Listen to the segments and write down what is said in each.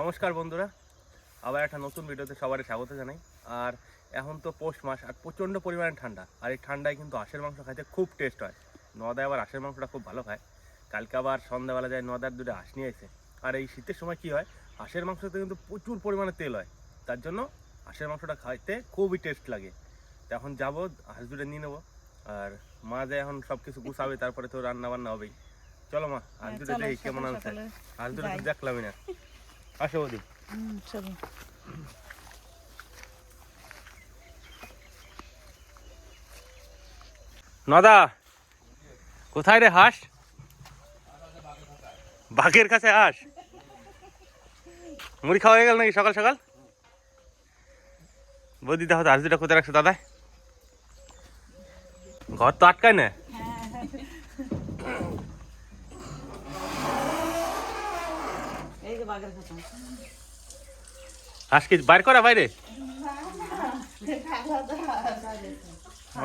নমস্কার বন্ধুরা আবার একটা নতুন ভিডিওতে সবারই স্বাগত জানাই। আর এখন তো পৌষ মাস আর প্রচণ্ড পরিমাণে ঠান্ডা। আর এই ঠান্ডায় কিন্তু আশের মাংস খাইতে খুব টেস্ট হয়। নদায় আবার আশের মাংসটা খুব ভালো খায়। কালকে আবার সন্ধ্যাবেলা যায় নদার দুটো হাঁস নিয়ে এসে আর এই শীতের সময় কি হয় হাঁসের মাংসতে কিন্তু প্রচুর পরিমাণে তেল হয়। তার জন্য হাঁসের মাংসটা খাইতে খুবই টেস্ট লাগে। তো এখন যাব হাঁস দুটো নিয়ে নেব। আর মা যে এখন সব কিছু গুছাবে তারপরে তো রান্না বান্না হবেই। চলো মা হাঁস দুটো দেখি কেমন আনছে। হাঁস দুটো দেখলামই না। আসো ওদিক। চলো। নদা কোথায় রে হাঁস? বাঘের কাছে হাঁস? মুড়ি খাওয়া হয়ে গেল নাকি সকাল সকাল? বৌদি দেখো হাঁস দুটা কোথায় রাখছো দাদা ঘর তো আটকায় না? হাঁস কি বাইর করা বাইরে?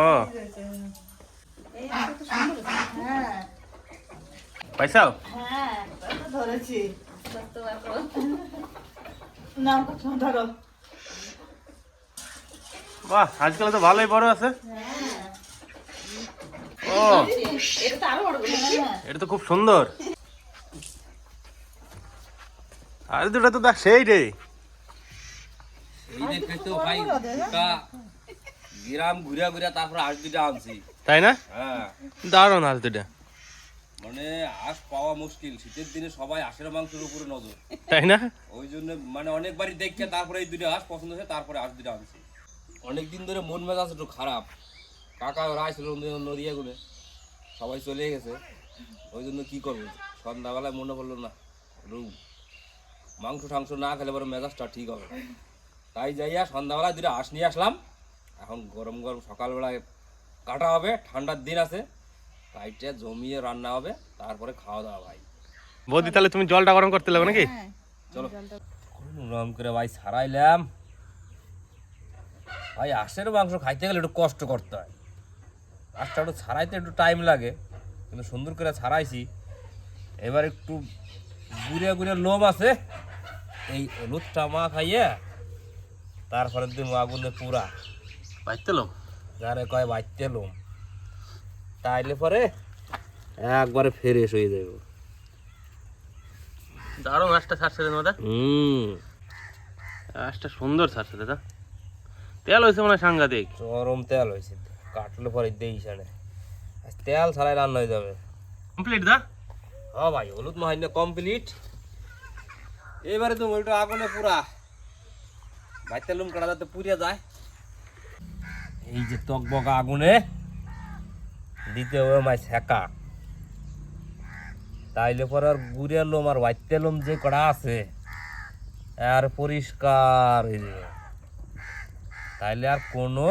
ও। ধরেছি ধরো বাহ আজকাল তো ভালোই বড় আছে। ও। এটা তো খুব সুন্দর। আর দুটো তো দেখ সেই রে গ্রাম ঘুরে ঘুরে তারপরে হাঁস দুটা আনছি। তাই না? হ্যাঁ। দারুণ হাঁস দুটা। মানে হাঁস পাওয়া মুশকিল শীতের দিনে সবাই হাঁসের মাংসের উপরে নজর। তাই না? ওই জন্য মানে অনেকবারই দেখছে তারপরে এই দুটো হাঁস পছন্দ হয়েছে তারপরে হাঁস দুটো আনছি। অনেক দিন ধরে মন মেজাজ একটু খারাপ। কাকা রায় ছিল নদিয়া গুলে সবাই চলে গেছে। ওই জন্য কি করব? সন্ধ্যাবেলায় মনে পড়ল না একটু মাংস টাংস না খেলে পরে মেজাজটা ঠিক হবে তাই যাইয়া সন্ধ্যাবেলায় দুটো হাঁস নিয়ে আসলাম। এখন গরম গরম সকালবেলায় কাটা হবে ঠান্ডার দিন আছে। কাইটে জমিয়ে রান্না হবে তারপরে খাওয়া দাওয়া ভাই। বৌদি তাহলে তুমি জলটা গরম করতে লাগবে নাকি? হ্যাঁ চলো। রম করে ভাই সারাইলাম। ভাই হাঁসের মাংস খাইতে গেলে একটু কষ্ট করতে হয়। হাঁসটা একটু ছাড়াইতে একটু টাইম লাগে। কিন্তু সুন্দর করে ছাড়াইছি এবার একটু গুড়ে গুড়ে লোম আছে। এই হলুদটা মা খাইয়ে তারপরে দিন আগুনে পুরা। বাইতে লো যারে কয় বাইতে লোম। তাইলে পরে একবারে ফ্রেশ হয়ে যাবে দারুণ হাঁসটা ছাড়ছে দাদা হুম। হাঁসটা সুন্দর ছাড়ছে দাদা তেল হয়েছে মানে সাংঘাতিক। গরম তেল হয়েছে কাটলে পরে দেই সাড়ে তেল ছাড়াই রান্না হয়ে যাবে। কমপ্লিট দা? ভাই, হলুদ মাহিনা কমপ্লিট এবারে তো ওইটা আগুনে পুরা। ভাইতে লুম কাটা যাতে পুড়িয়ে যায়। এই যে টকবকা আগুনে দিতে হবে মাই ছেঁকা তাইলে পরে আর গুড়ে লোম আর ভাইতে লোম যে কড়া আছে, আর পরিষ্কার তাইলে আর কোনো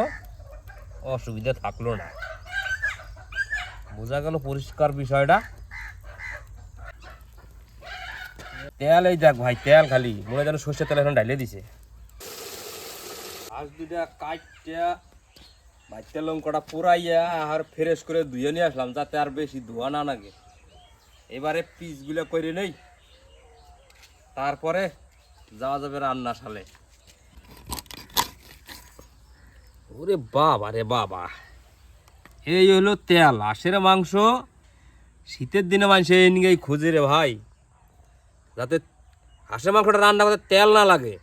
অসুবিধা থাকল না। বোঝা গেল পরিষ্কার বিষয়টা। তেল এই দেখ ভাই, তেল খালি। মনে যেন সর্ষের তেল এখন ডাইলে দিছে। আজ দুটা কাটটা ভাই তেল কটা পুরাইয়া আর ফ্রেশ করে ধুয়ে নিয়ে আসলাম, যাতে আর বেশি ধোয়া না লাগে। এবারে পিসগুলো করে নেই। তারপরে যাওয়া যাবে রান্না সালে। ওরে বাবা রে বাবা। এই হলো তেল। হাঁসের মাংস, শীতের দিনে মানুষ এই নিয়ে খোঁজে রে ভাই। যাতে হাঁসের মাংসটা রান্না করতে তেল না লাগে।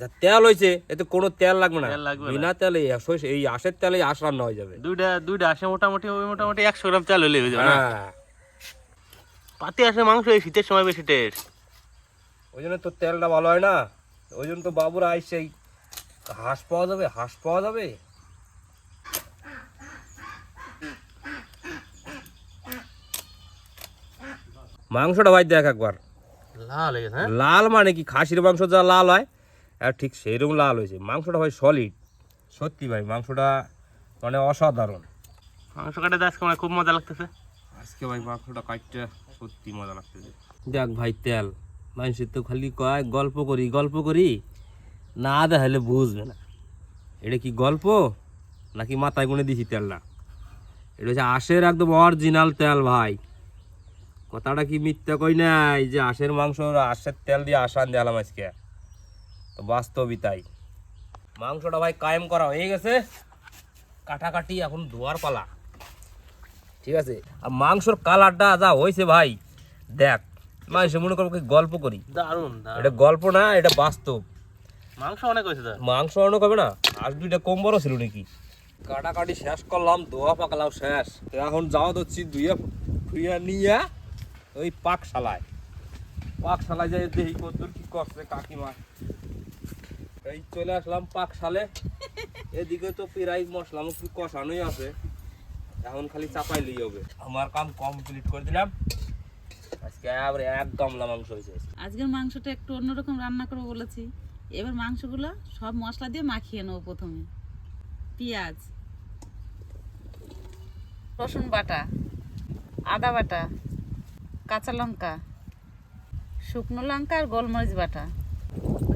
যা তেল হয়েছে এতে কোনো তেল লাগবে না। বিনা তেলে এই হাঁসের তেলে হাঁস রান্না হয়ে যাবে। দুইটা দুইটা আসে মোটামুটি ওই মোটামুটি একশো গ্রাম তেল হলে হয়ে যাবে হ্যাঁ। পাতি আসে মাংস এই শীতের সময় বেশি টেস্ট ওই জন্য তো তেলটা ভালো হয় না। ওই জন্য তো বাবুরা আইসে এই হাঁস পাওয়া যাবে হাঁস পাওয়া যাবে। মাংসটা ভাই দেখ একবার। লাল হয়ে গেছে হ্যাঁ? লাল মানে কি? খাসির মাংস যা লাল হয় আর ঠিক সেইরকম লাল হয়েছে। মাংসটা ভাই সলিড সত্যি ভাই মাংসটা মানে অসাধারণ। মাংস কাটে দাস আমার খুব মজা লাগতেছে। আজকে ভাই মাংসটা কাটতে সত্যি মজা লাগতেছে। দেখ ভাই তেল। মানুষের তো খালি কয় গল্প করি গল্প করি না দেখালে বুঝবে না। এটা কি গল্প নাকি মাথায় গুনে দিছি তেলটা? এটা হচ্ছে আশের একদম অরিজিনাল তেল ভাই। কথাটা কি মিথ্যা কই নাই? যে হাঁসের মাংস হাঁসের তেল দিয়ে আসান দিলাম আজকে। তো বাস্তবই তাই। মাংসটা ভাই কায়েম করা হয়ে গেছে। কাটাকাটি এখন ধোয়ার পালা। ঠিক আছে? আর মাংসর কালারটা যা হয়েছে ভাই দেখ মানুষ মনে করব কি গল্প করি। দারুণ এটা গল্প না এটা বাস্তব। মাংস অনেক হয়েছে মাংস অনেক হবে না? আর দুইটা কম বড় ছিল নাকি? কাটাকাটি শেষ করলাম দোয়া পাকালাম শেষ। এখন যাওয়া হচ্ছি দুইয়া ফুইয়া নিয়ে ওই পাক শালায় পাক শালায় যাই দেখি কদ্দুর কি করছে কাকিমা। এই চলে আসলাম পাক শালে এদিকে তো প্রায় মশলা মশলি কষানোই আছে। এখন খালি চাপাই লিয়ে হবে। আমার কাম কমপ্লিট করে দিলাম। আজকে আবার এক গামলা মাংস হয়েছে। আজকের মাংসটা একটু অন্যরকম রান্না করব বলেছি। এবার মাংসগুলো সব মশলা দিয়ে মাখিয়ে নেব প্রথমে। পেঁয়াজ, রসুন বাটা, আদা বাটা কাঁচা লঙ্কা, শুকনো লঙ্কা আর গোলমরিচ বাটা,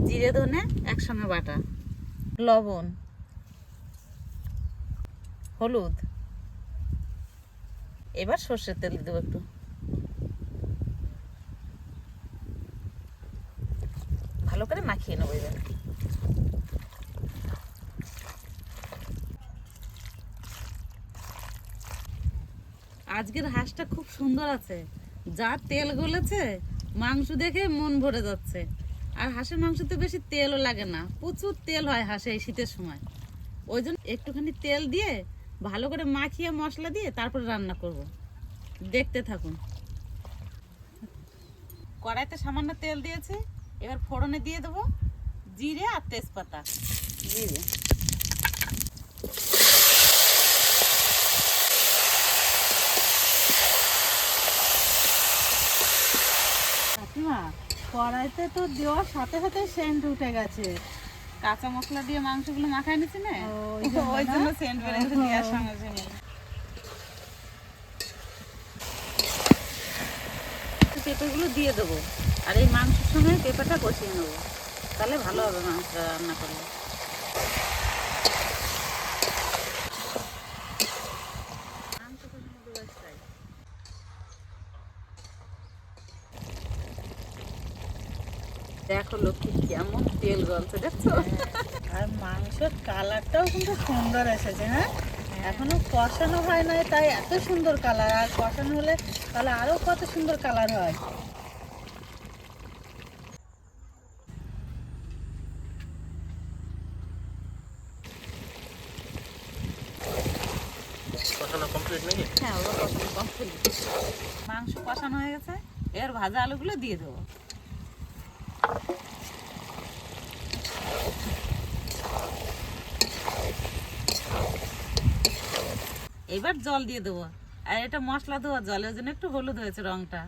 জিরে ধনে একসঙ্গে বাটা, লবণ, হলুদ। এবার সর্ষের তেল দেবো একটু। ভালো করে মাখিয়ে নেব এবার। আজকের হাঁসটা খুব সুন্দর আছে। যা তেল গলেছে, মাংস দেখে মন ভরে যাচ্ছে। আর হাঁসের মাংসতে বেশি তেলও লাগে না, প্রচুর তেল হয় হাঁসে এই শীতের সময়। ওই জন্য একটুখানি তেল দিয়ে ভালো করে মাখিয়ে মশলা দিয়ে তারপরে রান্না করব। দেখতে থাকুন। কড়াইতে সামান্য তেল দিয়েছে, এবার ফোড়নে দিয়ে দেবো জিরে আর তেজপাতা। জিরে কাকিমা কড়াইতে তো দেওয়ার সাথে সাথে সেন্ট উঠে গেছে। কাঁচা মশলা দিয়ে মাংসগুলো মাখায় নিচ্ছি না? ওই জন্য সেন্ট দেওয়ার সঙ্গে সঙ্গে। পেঁপেগুলো দিয়ে দেবো। আর এই মাংসের সঙ্গে পেঁপেটা কষিয়ে নেব। তাহলে ভালো হবে মাংস রান্না করলে দেখো লক্ষ্মী গলছে দেখছ? আর মাংসের কালারটাও কিন্তু সুন্দর এসেছে হ্যাঁ? এখনও কষানো হয় নাই তাই এত সুন্দর কালার। আর কষানো হলে তাহলে আরও কত সুন্দর কালার হয়। হ্যাঁ ওরা কষানো কমপ্লিট মাংস কষানো হয়ে গেছে এর ভাজা আলুগুলো দিয়ে দেবো। এবার জল দিয়ে দেবো। আর এটা মশলা দেওয়া জল ওই জন্য একটু হলুদ হয়েছে রংটা।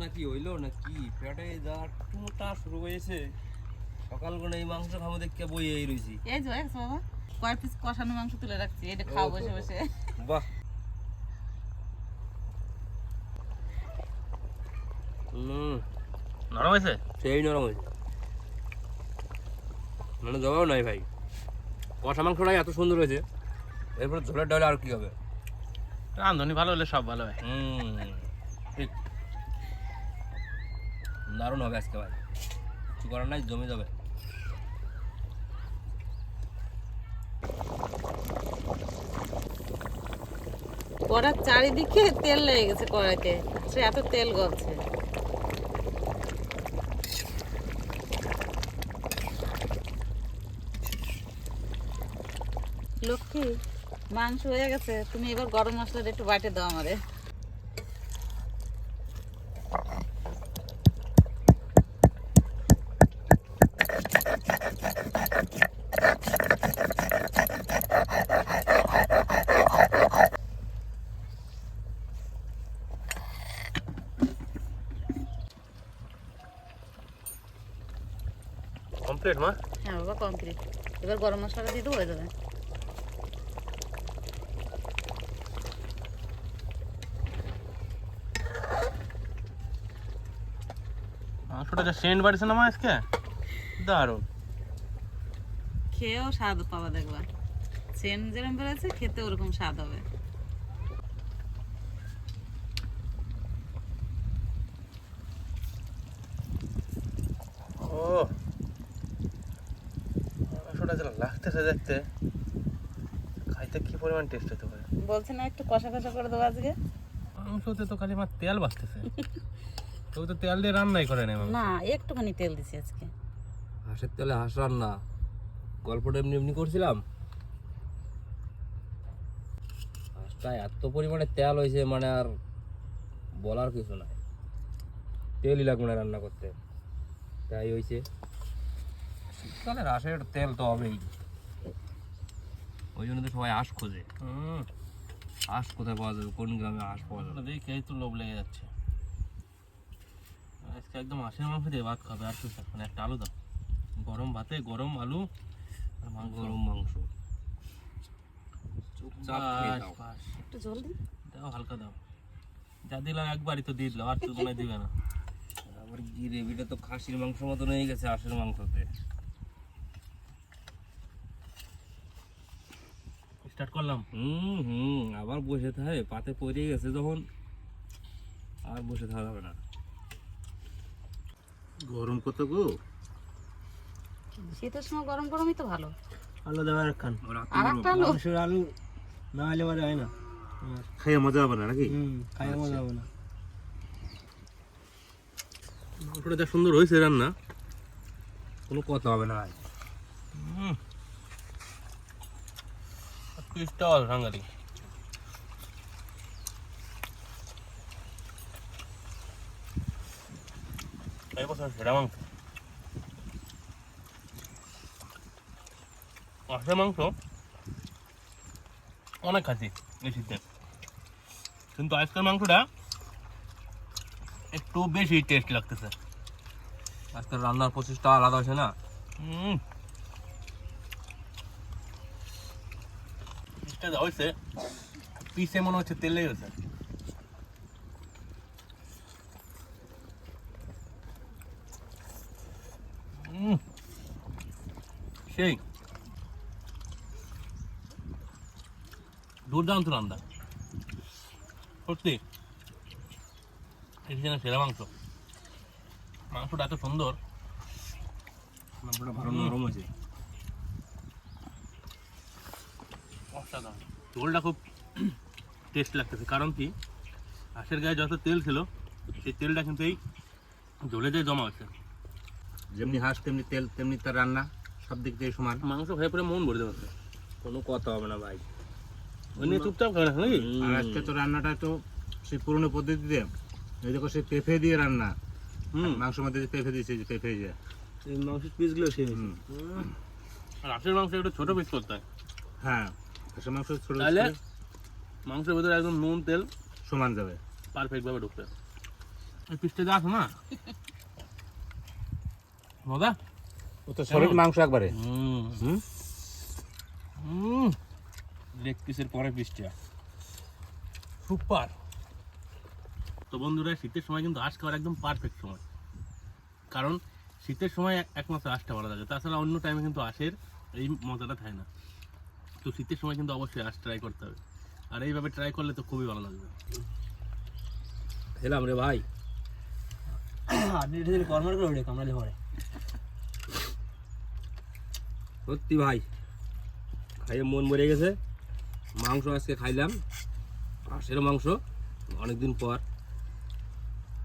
না কি হইল না কি? পেটে যা মোটা শুরু হয়েছে। সকাল করে এই মাংস খাব দেখে বই এই রয়েছি এই যে দেখছ বাবা কয় পিস কষানো মাংস তুলে রাখছি এটা খাও বসে বসে। বাহ। হুম নরম হয়েছে? সেই নরম হয়েছে। মানে জবাব নাই ভাই। কষা মাংসটাই এত সুন্দর হয়েছে। এরপর ঝোলের ডালে আর কি হবে? রাঁধুনি ভালো হলে সব ভালো হয়। হুম ঠিক। দারুণ হবে আজকে ভাই। কিছু করার নাই জমে যাবে। কড়ার চারিদিকে তেল লেগে গেছে কড়াইতে। সে এত তেল গলছে। লক্ষ্মী মাংস হয়ে গেছে। তুমি এবার গরম মশলাটা একটু বাটে দাও আমাদের কমপ্লিট মা? হ্যাঁ বাবা কমপ্লিট এবার গরম মশলাটা দিয়ে দেবো হয়ে যাবে। যা সেন্ট বাড়িছে না মা আজকে? দারুণ। খেয়েও স্বাদ পাবা দেখবা। সেন যেরকম বেড়েছে খেতে ওরকম স্বাদ হবে। ও। মাংসটা যেন লাগতেছে দেখতে। খাইতে কি পরিমাণ টেস্ট হতে পারে? বলছে না একটু কষা কষা করে দেবো আজকে। মাংসতে তো খালি আমার তেল বাঁচতেছে। তবু তো তেল দিয়ে রান্নাই করে নেই না একটুখানি তেল দিছি আজকে। হাঁসের তেলে হাঁস রান্না। গল্পটা এমনি এমনি করছিলাম। হাঁসটা এত পরিমাণে তেল হয়েছে মানে আর বলার কিছু নাই। তেলই লাগবে না রান্না করতে। তাই হয়েছে। শীতকালে হাঁসের তেল তো হবেই। ওই জন্য তো সবাই হাঁস খোঁজে। হুম। হাঁস কোথায় পাওয়া যাবে? কোন গ্রামে হাঁস পাওয়া যাবে? দেখি খেয়ে তো লোভ লেগে যাচ্ছে। একদম আশের মাংস দিয়ে ভাত খাবে আর কিছু মানে একটা আলু দাও। গরম ভাতে গরম আলু আর মাংস। গরম মাংস। দাও। হালকা দাও। যা দিলাম একবারই তো দিয়ে দিলাম আর তো মনে দিবে না। আবার গ্রেভিটা তো খাসির মাংস মতন হয়ে গেছে হাঁসের মাংসতে। স্টার্ট করলাম? হুম হুম। আবার বসে থাকে পাতে পড়ে গেছে যখন। আর বসে থাকা যাবে না। গরম কত গো? শীতের সময় গরম গরমই তো ভালো। আলু দেওয়ার খান আর একটা আলু। মাংসের আলু না হলে পরে হয় না। খাইয়ে মজা হবে না নাকি? হুম খাইয়ে মজা হবে না। মাংসটা যা সুন্দর হয়েছে রান্না। কোনো কথা হবে না ভাই। পিসটাও রাঙ্গালি অনেক এই কিন্তু আজকের মাংসটা একটু বেশি টেস্ট লাগতেছে আজকাল রান্নার প্রচেষ্টা আলাদা আছে না হয়েছে পিসে মনে হচ্ছে তেলেই হয়েছে সেই দুর্দান্ত রান্না। সত্যি এটি যেন সেরা মাংস। মাংসটা এত সুন্দর। মাংসটা ভালো নরম আছে অসাধারণ। ঝোলটা খুব টেস্ট লাগতেছে। কারণ কি হাঁসের গায়ে যত তেল ছিল সেই তেলটা কিন্তু এই ঝোলে দিয়ে জমা হচ্ছে যেমনি হাঁস তেমনি তেল তেমনি তার রান্না সব দিক থেকে সমান। মাংস খেয়ে পরে মন ভরে যাচ্ছে কোনো কথা হবে না ভাই। ওই চুপচাপ খাবে না নাকি আর আজকে তো রান্নাটা তো সেই পুরনো পদ্ধতিতে। এই দেখো সেই পেঁপে দিয়ে রান্না। হুম। মাংসের মধ্যে যে পেঁপে দিয়েছে যে পেঁপে দিয়ে এই মাংসের পিসগুলো সেই আর হাঁসের মাংস একটু ছোটো পিস করতে হয়। হ্যাঁ হাঁসের মাংস ছোট তাহলে মাংসের ভিতরে একদম নুন তেল সমান যাবে। পারফেক্ট ভাবে ঢুকবে এই পিসটা যা আছে না? মজা? ও তো সলিড মাংস একবারে। হুম। হুম? হুম। লেগ পিসের পরে পিসটা সুপার। তো বন্ধুরা শীতের সময় কিন্তু হাঁস খাওয়ার একদম পারফেক্ট সময়। কারণ শীতের সময় একমাত্র হাঁসটা ভালো লাগে তাছাড়া অন্য টাইমে কিন্তু হাঁসের এই মজাটা থাকে না। তো শীতের সময় কিন্তু অবশ্যই হাঁস ট্রাই করতে হবে। আর এইভাবে ট্রাই করলে তো খুবই ভালো লাগবে। খেলাম রে ভাই। সত্যি ভাই। খাইয়ে মন মরে গেছে। মাংস আজকে খাইলাম। হাঁসের মাংস অনেকদিন পর।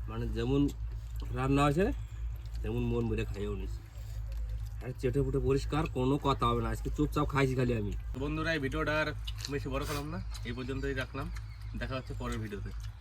মানে যেমন রান্না আছে, তেমন মন মরে খাইয়েও নিছি। আর চেটে ফুটে পরিষ্কার, কোনো কথা হবে না। আজকে চুপচাপ খাইছি খালি আমি। বন্ধুরা, এই ভিডিওটা আর বেশি বড় করলাম না। এই পর্যন্তই রাখলাম। দেখা হচ্ছে পরের ভিডিওতে।